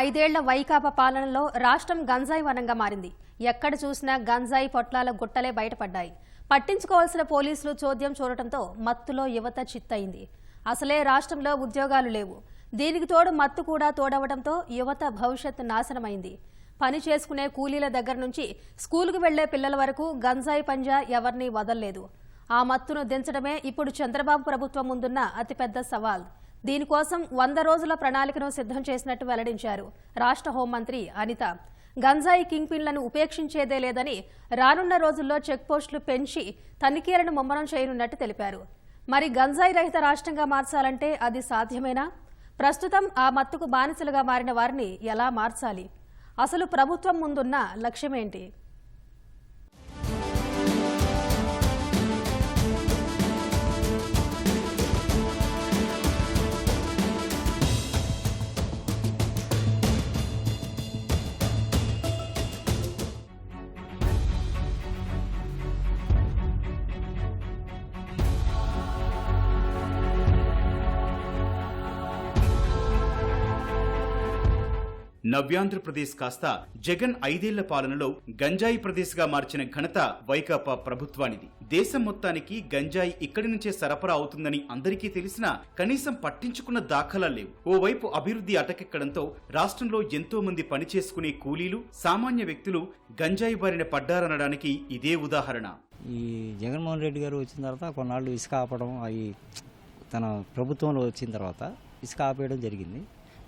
ఐదేళ్ళ వైకాపా పాలనలో రాష్ట్రం గంజాయి వనంగా మారింది. ఎక్కడ చూసినా గంజాయి పొట్లాల గుట్టలే బయటపడ్డాయి. పట్టించుకోవాల్సిన పోలీసులు చోద్యం చూడటంతో మత్తులో యువత చిత్తయింది. అసలే రాష్ట్రంలో ఉద్యోగాలు లేవు. దీనికి తోడు మత్తు కూడా తోడవడంతో యువత భవిష్యత్తు నాశనమైంది. పని చేసుకునే కూలీల దగ్గర నుంచి స్కూలుకు వెళ్ళే పిల్లల వరకు గంజాయి పంజా ఎవరినీ వదల్లేదు. ఆ మత్తును దించడమే ఇప్పుడు చంద్రబాబు ప్రభుత్వం ముందున్న అతిపెద్ద సవాల్. దీనికోసం వంద రోజుల ప్రణాళికను సిద్ధం చేసినట్టు వెల్లడించారు రాష్ట్ర హోంమంత్రి అనిత. గంజాయి కింగ్ పిన్లను ఉపేక్షించేదే లేదని రానున్న రోజుల్లో చెక్పోస్టులు పెంచి తనిఖీలను ముమ్మరం చేయనున్నట్టు తెలిపారు. మరి గంజాయి రహిత రాష్ట్రంగా మార్చాలంటే అది సాధ్యమేనా? ప్రస్తుతం ఆ మత్తుకు బానిసలుగా మారిన వారిని ఎలా మార్చాలి? అసలు ప్రభుత్వం ముందున్న లక్ష్యమేంటి? నవ్యాంధ్రప్రదేశ్ కాస్త జగన్ ఐదేళ్ళ పాలనలో గంజాయి ప్రదేశ్గా మార్చిన ఘనత వైకాపా ప్రభుత్వానిది. దేశం మొత్తానికి గంజాయి ఇక్కడి నుంచే సరఫరా అవుతుందని అందరికీ తెలిసినా కనీసం పట్టించుకున్న దాఖలా లేవు. ఓవైపు అభివృద్ధి అటకెక్కడంతో రాష్ట్రంలో ఎంతో మంది పనిచేసుకునే కూలీలు సామాన్య వ్యక్తులు గంజాయి బారిన పడ్డారనడానికి ఇదే ఉదాహరణ. ఈ జగన్మోహన్ రెడ్డి గారు వచ్చిన తర్వాత కొన్నాళ్ళు ఇసుక ఆపడం అవి తన ప్రభుత్వంలో వచ్చిన తర్వాత ఇసుక ఆపేయడం జరిగింది.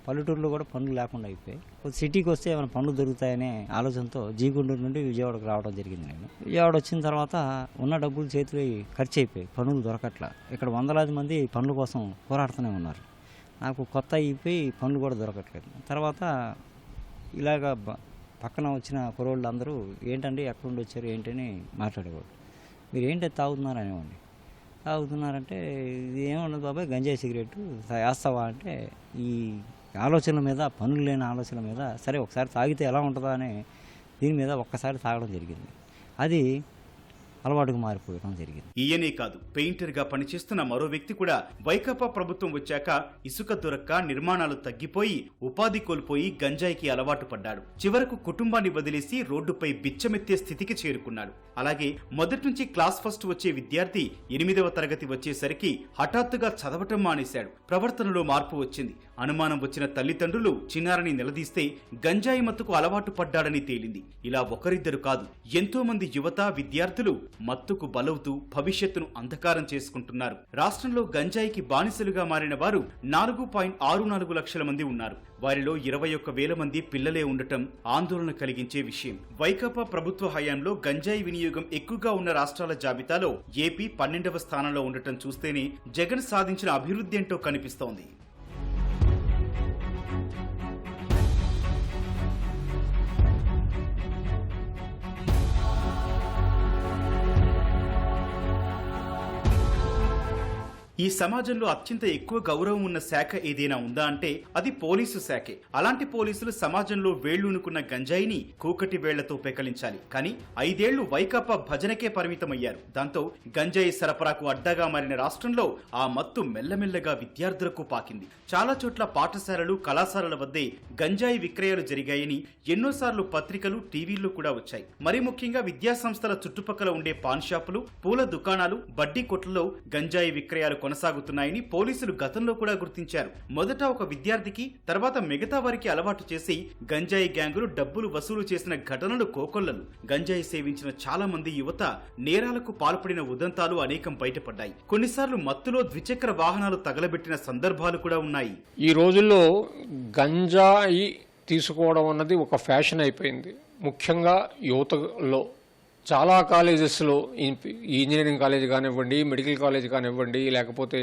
పల్లెటూరులో కూడా పనులు లేకుండా అయిపోయాయి. కొద్ది సిటీకి వస్తే ఏమైనా పనులు దొరుకుతాయనే ఆలోచనతో జీగుండూరు నుండి విజయవాడకు రావడం జరిగింది నేను. విజయవాడ వచ్చిన తర్వాత ఉన్న డబ్బులు చేతిలో ఖర్చు అయిపోయాయి. పనులు దొరకట్లా. ఇక్కడ వందలాది మంది పనుల కోసం పోరాడుతూనే ఉన్నారు. నాకు కొత్త అయిపోయి పనులు కూడా దొరకట్లేదు. తర్వాత ఇలాగ పక్కన వచ్చిన కురవాళ్ళు అందరూ ఏంటండి ఎక్కడి నుండి వచ్చారు ఏంటని మాట్లాడేవాళ్ళు. మీరు ఏంటి తాగుతున్నారు? అనేవాడిని. తాగుతున్నారంటే ఇది ఏమన్నది బాబాయ్ గంజాయి సిగరెట్ వేస్తావా? అంటే ఈ ఆలోచనల మీద పనులు లేని ఆలోచనల మీద సరే ఒకసారి తాగితే ఎలా ఉంటుందా అని దీని మీద ఒక్కసారి తాగడం జరిగింది. అది అలవాటుకు మారిపోవడం జరిగింది. ఈయనే కాదు పెయింటర్గా పనిచేస్తున్న మరో వ్యక్తి కూడా వైకాపా ప్రభుత్వం వచ్చాక ఇసుక దొరక్క నిర్మాణాలు తగ్గిపోయి ఉపాధి కోల్పోయి గంజాయికి అలవాటు పడ్డాడు. చివరకు కుటుంబాన్ని వదిలేసి రోడ్డుపై బిచ్చమెత్తే స్థితికి చేరుకున్నాడు. అలాగే మొదటి నుంచి క్లాస్ ఫస్ట్ వచ్చే విద్యార్థి ఎనిమిదవ తరగతి వచ్చేసరికి హఠాత్తుగా చదవటం మానేశాడు. ప్రవర్తనలో మార్పు వచ్చింది. అనుమానం వచ్చిన తల్లిదండ్రులు చిన్నారని నిలదీస్తే గంజాయి మత్తుకు అలవాటు పడ్డాడని తేలింది. ఇలా ఒకరిద్దరు కాదు ఎంతో మంది యువత విద్యార్థులు మత్తుకు బలవుతూ భవిష్యత్తును అంధకారం చేసుకుంటున్నారు. రాష్ట్రంలో గంజాయికి బానిసలుగా మారిన వారు నాలుగు పాయింట్ ఆరు నాలుగు లక్షల మంది ఉన్నారు. వారిలో ఇరవై ఒక్క వేల మంది పిల్లలే ఉండటం ఆందోళన కలిగించే విషయం. వైకాపా ప్రభుత్వ హయాంలో గంజాయి వినియోగం ఎక్కువగా ఉన్న రాష్ట్రాల జాబితాలో ఏపీ పన్నెండవ స్థానంలో ఉండటం చూస్తేనే జగన్ సాధించిన అభివృద్ధి ఏంటో కనిపిస్తోంది. ఈ సమాజంలో అత్యంత ఎక్కువ గౌరవం ఉన్న శాఖ ఏదైనా ఉందా అంటే అది పోలీసు శాఖే. అలాంటి పోలీసులు సమాజంలో వేళ్ళూనుకున్న గంజాయిని కూకటి వేళ్ళతో పెకలించాలి. కానీ ఐదేళ్ళు వైకాపా భజనకే పరిమితమయ్యారు. దాంతో గంజాయి సరఫరాకు అడ్డాగా మారిన రాష్ట్రంలో ఆ మత్తు మెల్లమెల్లగా విద్యార్థులకు పాకింది. చాలా చోట్ల పాఠశాలలు కళాశాలల వద్దే గంజాయి విక్రయాలు జరిగాయని ఎన్నోసార్లు పత్రికలు టీవీల్లో కూడా వచ్చాయి. మరి ముఖ్యంగా విద్యాసంస్థల చుట్టుపక్కల ఉండే పాన్ షాపులు పూల దుకాణాలు బడ్డీ కొట్లలో గంజాయి విక్రయాలు కొనసాగుతున్నాయని పోలీసులు గతంలో కూడా గుర్తించారు. మొదట ఒక విద్యార్థికి తర్వాత మిగతా వారికి అలవాటు చేసి గంజాయి గ్యాంగులు డబ్బులు వసూలు చేసిన ఘటనలు కోకొల్లలు. గంజాయి సేవించిన చాలా మంది యువత నేరాలకు పాల్పడిన ఉదంతాలు అనేకం బయటపడ్డాయి. కొన్నిసార్లు మత్తులో ద్విచక్ర వాహనాలు తగలబెట్టిన సందర్భాలు కూడా ఉన్నాయి. ఈ రోజుల్లో గంజాయి తీసుకోవడం అన్నది ఒక ఫ్యాషన్ అయిపోయింది. ముఖ్యంగా యువతలో. చాలా కాలేజెస్లో ఇంజనీరింగ్ కాలేజ్ కానివ్వండి మెడికల్ కాలేజ్ కానివ్వండి లేకపోతే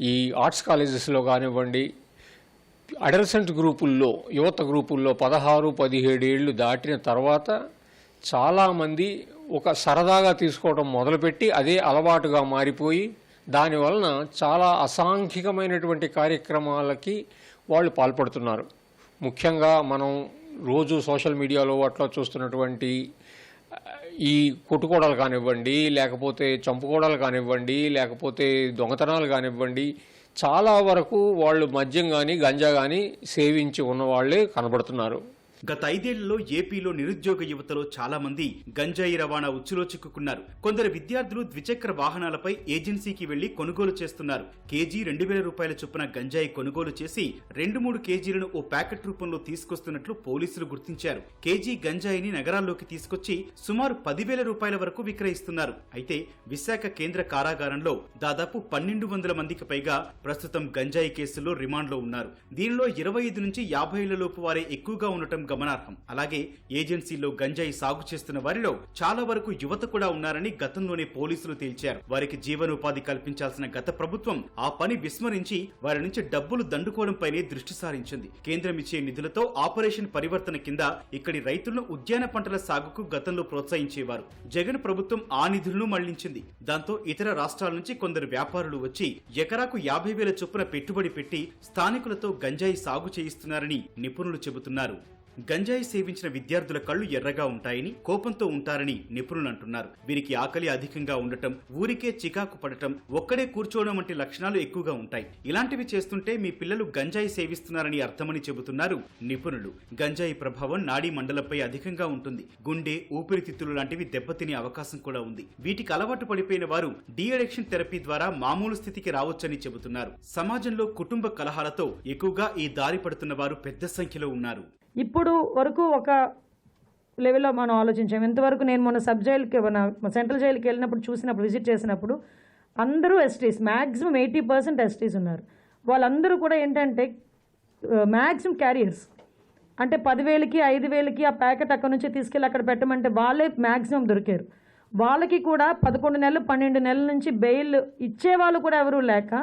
ఈ ఆర్ట్స్ కాలేజెస్లో కానివ్వండి అడల్సెంట్ గ్రూపుల్లో యువత గ్రూపుల్లో పదహారు పదిహేడు ఏళ్ళు దాటిన తర్వాత చాలామంది ఒక సరదాగా తీసుకోవడం మొదలుపెట్టి అదే అలవాటుగా మారిపోయి దానివలన చాలా అసాంఘికమైనటువంటి కార్యక్రమాలకి వాళ్ళు పాల్పడుతున్నారు. ముఖ్యంగా మనం రోజు సోషల్ మీడియాలో అట్లా చూస్తున్నటువంటి ఈ కొట్టుకోవడాలు కానివ్వండి లేకపోతే చంపుకోవడాలు కానివ్వండి లేకపోతే దొంగతనాలు కానివ్వండి చాలా వరకు వాళ్ళు మద్యం కానీ గంజా కానీ సేవించి ఉన్న వాళ్ళే కనబడుతున్నారు. గత ఐదేళ్ళలో ఏపీలో నిరుద్యోగ యువతలో చాలా మంది గంజాయి రవాణా ఉచ్చులో చిక్కుకున్నారు. కొందరు విద్యార్థులు ద్విచక్ర వాహనాలపై ఏజెన్సీకి వెళ్ళి కొనుగోలు చేస్తున్నారు. కేజీ రెండు వేల రూపాయల చొప్పున గంజాయి కొనుగోలు చేసి రెండు మూడు కేజీలను ఓ ప్యాకెట్ రూపంలో తీసుకొస్తున్నట్లు పోలీసులు గుర్తించారు. కేజీ గంజాయిని నగరాల్లోకి తీసుకొచ్చి సుమారు పదివేల రూపాయల వరకు విక్రయిస్తున్నారు. అయితే విశాఖ కేంద్ర కారాగారంలో దాదాపు పన్నెండు వందల మందికి పైగా ప్రస్తుతం గంజాయి కేసుల్లో రిమాండ్లో ఉన్నారు. దీనిలో ఇరవై ఐదు నుంచి యాభై ఏళ్ళలోపు వారే ఎక్కువగా ఉండటం గమనార్హం. అలాగే ఏజెన్సీలో గంజాయి సాగు చేస్తున్న వారిలో చాలా వరకు యువత కూడా ఉన్నారని గతంలోనే పోలీసులు తేల్చారు. వారికి జీవనోపాధి కల్పించాల్సిన గత ప్రభుత్వం ఆ పని విస్మరించి వారి నుంచి డబ్బులు దండుకోవడంపైనే దృష్టి సారించింది. కేంద్రం ఇచ్చే నిధులతో ఆపరేషన్ పరివర్తన కింద ఇక్కడి రైతులను ఉద్యాన పంటల సాగుకు గతంలో ప్రోత్సహించేవారు. జగన్ ప్రభుత్వం ఆ నిధులను మళ్ళించింది. దాంతో ఇతర రాష్ట్రాల నుంచి కొందరు వ్యాపారులు వచ్చి ఎకరాకు యాభై వేల చొప్పున పెట్టుబడి పెట్టి స్థానికులతో గంజాయి సాగు చేయిస్తున్నారని నిపుణులు చెబుతున్నారు. గంజాయి సేవించిన విద్యార్థుల కళ్ళు ఎర్రగా ఉంటాయని కోపంతో ఉంటారని నిపుణులు అంటున్నారు. వీరికి ఆకలి అధికంగా ఉండటం ఊరికే చికాకు పడటం ఒక్కడే కూర్చోవడం వంటి లక్షణాలు ఎక్కువగా ఉంటాయి. ఇలాంటివి చేస్తుంటే మీ పిల్లలు గంజాయి సేవిస్తున్నారని అర్థమని చెబుతున్నారు నిపుణులు. గంజాయి ప్రభావం నాడీ మండలంపై అధికంగా ఉంటుంది. గుండె ఊపిరితిత్తులు లాంటివి దెబ్బతినే అవకాశం కూడా ఉంది. వీటికి అలవాటు పడిపోయిన వారు డీఅడిక్షన్ థెరపీ ద్వారా మామూలు స్థితికి రావచ్చని చెబుతున్నారు. సమాజంలో కుటుంబ కలహాలతో ఎక్కువగా ఈ దారి పడుతున్న వారు పెద్ద సంఖ్యలో ఉన్నారు. ఇప్పుడు వరకు ఒక లెవెల్లో మనం ఆలోచించాం. ఎంతవరకు నేను మొన్న సబ్ జైలుకి మన సెంట్రల్ జైలుకి వెళ్ళినప్పుడు చూసినప్పుడు విజిట్ చేసినప్పుడు అందరూ STs maximum eighty percent STs ఉన్నారు. వాళ్ళందరూ కూడా ఏంటంటే మ్యాక్సిమం క్యారియర్స్. అంటే పదివేలకి ఐదు వేలకి ఆ ప్యాకెట్ అక్కడ నుంచి తీసుకెళ్ళి అక్కడ పెట్టమంటే వాళ్ళే మ్యాక్సిమం దొరికారు. వాళ్ళకి కూడా పదకొండు నెలలు పన్నెండు నెలల నుంచి బెయిల్ ఇచ్చేవాళ్ళు కూడా ఎవరూ లేక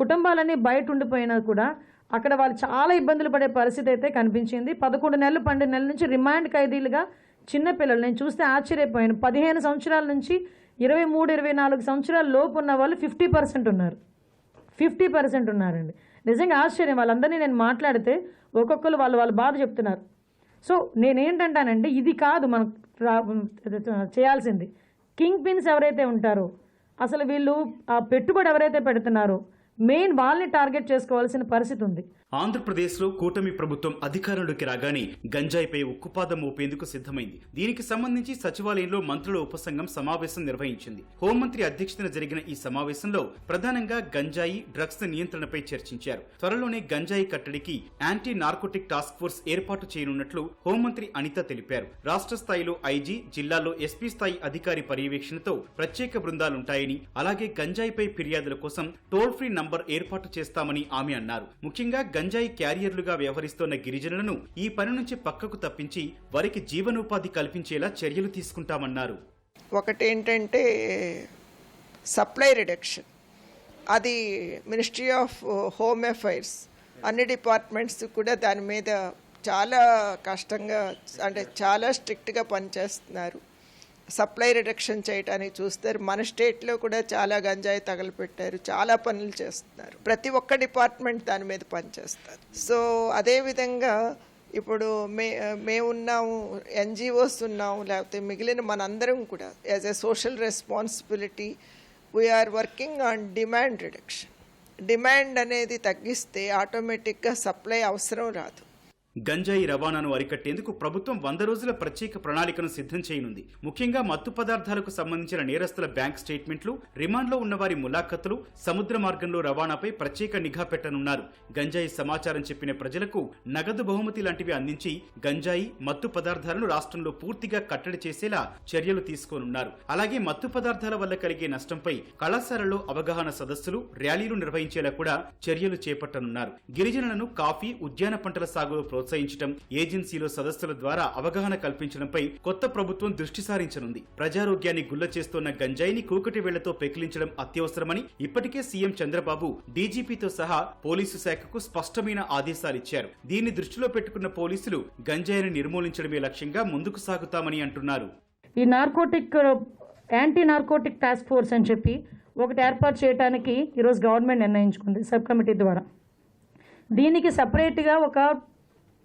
కుటుంబాలన్నీ బయట ఉండిపోయినా కూడా అక్కడ వాళ్ళు చాలా ఇబ్బందులు పడే పరిస్థితి అయితే కనిపించింది. పదకొండు నెలలు పన్నెండు నెలల నుంచి రిమాండ్ ఖైదీలుగా చిన్నపిల్లలు నేను చూస్తే ఆశ్చర్యపోయాను. పదిహేను సంవత్సరాల నుంచి ఇరవై మూడు ఇరవై నాలుగు సంవత్సరాల లోపు ఉన్న వాళ్ళు ఫిఫ్టీ పర్సెంట్ ఉన్నారు. ఫిఫ్టీ పర్సెంట్ ఉన్నారండి. నిజంగా ఆశ్చర్యం. వాళ్ళందరినీ నేను మాట్లాడితే ఒక్కొక్కరు వాళ్ళు వాళ్ళ బాధ చెప్తున్నారు. సో నేనేంటంటానంటే ఇది కాదు మనం చేయాల్సింది. కింగ్ పిన్స్ ఎవరైతే ఉంటారో అసలు వీళ్ళు ఆ పెట్టుబడి ఎవరైతే పెడుతున్నారో మెయిన్ వాళ్ళని టార్గెట్ చేసుకోవాల్సిన పరిస్థితి ఉంది. ఆంధ్రప్రదేశ్లో కూటమి ప్రభుత్వం అధికారంలోకి రాగానే గంజాయిపై ఉక్కుపాదం మోపేందుకు సిద్ధమైంది. దీనికి సంబంధించి సచివాలయంలో మంత్రుల ఉపసంఘం సమావేశం నిర్వహించింది. హోంమంత్రి అధ్యక్షతన జరిగిన ఈ సమావేశంలో ప్రధానంగా గంజాయి డ్రగ్స్ నియంత్రణపై చర్చించారు. త్వరలోనే గంజాయి కట్టడికి యాంటీ నార్కోటిక్ టాస్క్ ఫోర్స్ ఏర్పాటు చేయనున్నట్లు హోంమంత్రి అనిత తెలిపారు. రాష్ట్ర స్థాయిలో ఐజీ జిల్లాలో ఎస్పీ స్థాయి అధికారి పర్యవేక్షణతో ప్రత్యేక బృందాలుంటాయని అలాగే గంజాయిపై ఫిర్యాదుల కోసం టోల్ ఫ్రీ నంబర్ ఏర్పాటు చేస్తామని ఆమె అన్నారు. ముఖ్యంగా గంజాయి క్యారియర్లుగా వ్యవహరిస్తోన్న గిరిజనులను ఈ పని నుంచి పక్కకు తప్పించి వారికి జీవనోపాధి కల్పించేలా చర్యలు తీసుకుంటామన్నారు. ఒకటేంటంటే సప్లై రిడక్షన్. అది మినిస్ట్రీ ఆఫ్ హోమ్ అఫైర్స్ అన్ని డిపార్ట్మెంట్స్ కూడా దాని మీద చాలా కష్టంగా అంటే చాలా స్ట్రిక్ట్గా పనిచేస్తున్నారు. సప్లై రిడక్షన్ చేయడానికి చూస్తారు. మన స్టేట్లో కూడా చాలా గంజాయి తగలపెట్టారు. చాలా పనులు చేస్తున్నారు. ప్రతి ఒక్క డిపార్ట్మెంట్ దాని మీద పనిచేస్తారు. సో అదేవిధంగా ఇప్పుడు మే మేమున్నాము ఎన్జిఓస్ ఉన్నాము లేకపోతే మిగిలిన మనందరం కూడా as a social responsibility we are working on demand reduction demand అనేది తగ్గిస్తే ఆటోమేటిక్గా సప్లై అవసరం రాదు. గంజాయి రవాణాను అరికట్టేందుకు ప్రభుత్వం వంద రోజుల ప్రత్యేక ప్రణాళికను సిద్ధం చేయనుంది. ముఖ్యంగా మత్తు పదార్థాలకు సంబంధించిన నేరస్తుల బ్యాంక్ స్టేట్మెంట్లు రిమాండ్లో ఉన్న వారి ములాఖతులు సముద్ర మార్గంలో రవాణాపై ప్రత్యేక నిఘా పెట్టనున్నారు. గంజాయి సమాచారం చెప్పిన ప్రజలకు నగదు బహుమతి లాంటివి అందించి గంజాయి మత్తు పదార్థాలను రాష్ట్రంలో పూర్తిగా కట్టడి చేసేలా చర్యలు తీసుకోనున్నారు. అలాగే మత్తు పదార్థాల వల్ల కలిగే నష్టంపై కళాశాలలో అవగాహన సదస్సులు ర్యాలీలు నిర్వహించేలా కూడా చర్యలు చేపట్టనున్నారు. గిరిజనులను కాఫీ ఉద్యాన పంటల సాగులో ప్రోత్సహించడం ఏజెన్సీలో సదస్సుల ద్వారా అవగాహన కల్పించడంపై కొత్త ప్రభుత్వం దృష్టి సారించనుంది. ప్రజారోగ్యాన్ని గుల్ల చేస్తోన్న గంజాయిని కూకటి వేళ్ళతో పెకిలించడం అత్యవసరమని ఇప్పటికే సీఎం చంద్రబాబు డీజీపీతో సహా పోలీసు శాఖకు స్పష్టమైన ఆదేశాలిచ్చారు. దీన్ని దృష్టిలో పెట్టుకున్న పోలీసులు గంజాయిని నిర్మూలించడమే లక్ష్యంగా ముందుకు సాగుతామని అంటున్నారు. ఈ narcotic anti narcotic task force అని చెప్పి ఒకటి ఏర్పాటు చేయడానికి ఈరోజు గవర్నమెంట్ నిర్ణయించుకుంది సబ్ కమిటీ ద్వారా. దీనికి సపరేట్గా ఒక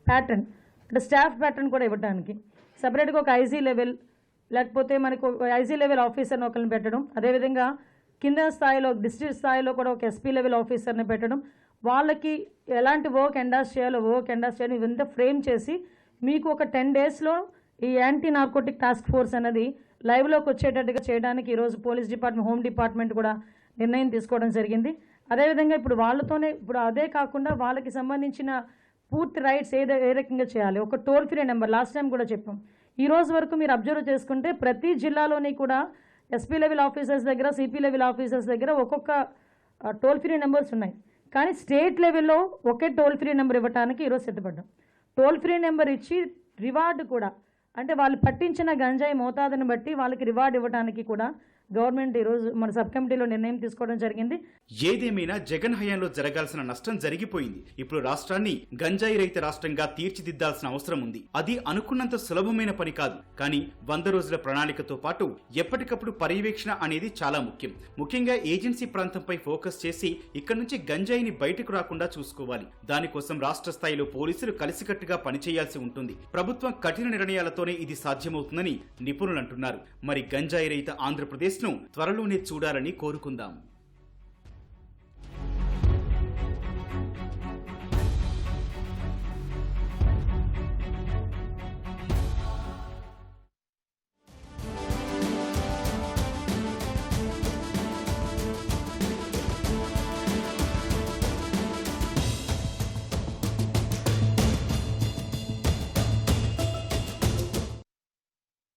ప్యాటర్న్ అంటే స్టాఫ్ ప్యాటర్న్ కూడా ఇవ్వడానికి సపరేట్గా ఒక ఐజీ లెవెల్ లేకపోతే మనకు ఐజీ లెవెల్ ఆఫీసర్ని ఒకరిని పెట్టడం. అదేవిధంగా కింద స్థాయిలో డిస్ట్రిక్ట్ స్థాయిలో కూడా ఒక ఎస్పీ లెవెల్ ఆఫీసర్ని పెట్టడం. వాళ్ళకి ఎలాంటి వర్క్ ఎండాస్ చేయాలో వర్క్ ఎండాస్ చేయాలి ఇవంతా ఫ్రేమ్ చేసి మీకు ఒక టెన్ డేస్లో ఈ యాంటీ నార్కోటిక్ టాస్క్ ఫోర్స్ అనేది లైవ్లోకి వచ్చేటట్టుగా చేయడానికి ఈరోజు పోలీస్ డిపార్ట్మెంట్ హోమ్ డిపార్ట్మెంట్ కూడా నిర్ణయం తీసుకోవడం జరిగింది. అదేవిధంగా ఇప్పుడు వాళ్ళతోనే ఇప్పుడు అదే కాకుండా వాళ్ళకి సంబంధించిన పూర్తి రైట్స్ ఏదో ఏ రకంగా చేయాలి? ఒక toll free number last time కూడా చెప్పాం. ఈ రోజు వరకు మీరు అబ్జర్వ్ చేసుకుంటే ప్రతి జిల్లాలోని కూడా ఎస్పీ లెవెల్ ఆఫీసర్స్ దగ్గర సిపి లెవెల్ ఆఫీసర్స్ దగ్గర ఒక్కొక్క టోల్ ఫ్రీ నెంబర్స్ ఉన్నాయి. కానీ స్టేట్ లెవెల్లో ఒకే టోల్ ఫ్రీ నెంబర్ ఇవ్వడానికి ఈరోజు సిద్ధపడ్డాం. టోల్ ఫ్రీ నెంబర్ ఇచ్చి రివార్డు కూడా అంటే వాళ్ళు పట్టించిన గంజాయి మోతాదుని బట్టి వాళ్ళకి రివార్డు ఇవ్వడానికి కూడా గవర్నమెంట్ ఈరోజు మన సబ్ కమిటీలో నిర్ణయం తీసుకోవడం జరిగింది. ఏదేమైనా జగన్ హయాంలో జరగాల్సిన నష్టం జరిగిపోయింది. ఇప్పుడు రాష్ట్రాన్ని గంజాయి రహిత రాష్ట్రంగా తీర్చిదిద్దాల్సిన అవసరం ఉంది. అది అనుకున్నంత సులభమైన పని కాదు. కానీ వంద రోజుల ప్రణాళికతో పాటు ఎప్పటికప్పుడు పర్యవేక్షణ అనేది చాలా ముఖ్యం. ముఖ్యంగా ఏజెన్సీ ప్రాంతంపై ఫోకస్ చేసి ఇక్కడ నుంచి గంజాయిని బయటకు రాకుండా చూసుకోవాలి. దానికోసం రాష్ట్ర స్థాయిలో పోలీసులు కలిసికట్టుగా పనిచేయాల్సి ఉంటుంది. ప్రభుత్వం కఠిన నిర్ణయాలతోనే ఇది సాధ్యమవుతుందని నిపుణులు అంటున్నారు. మరి గంజాయి రహిత ఆంధ్రప్రదేశ్ ను త్వరలోనే చూడాలని కోరుకుందాం.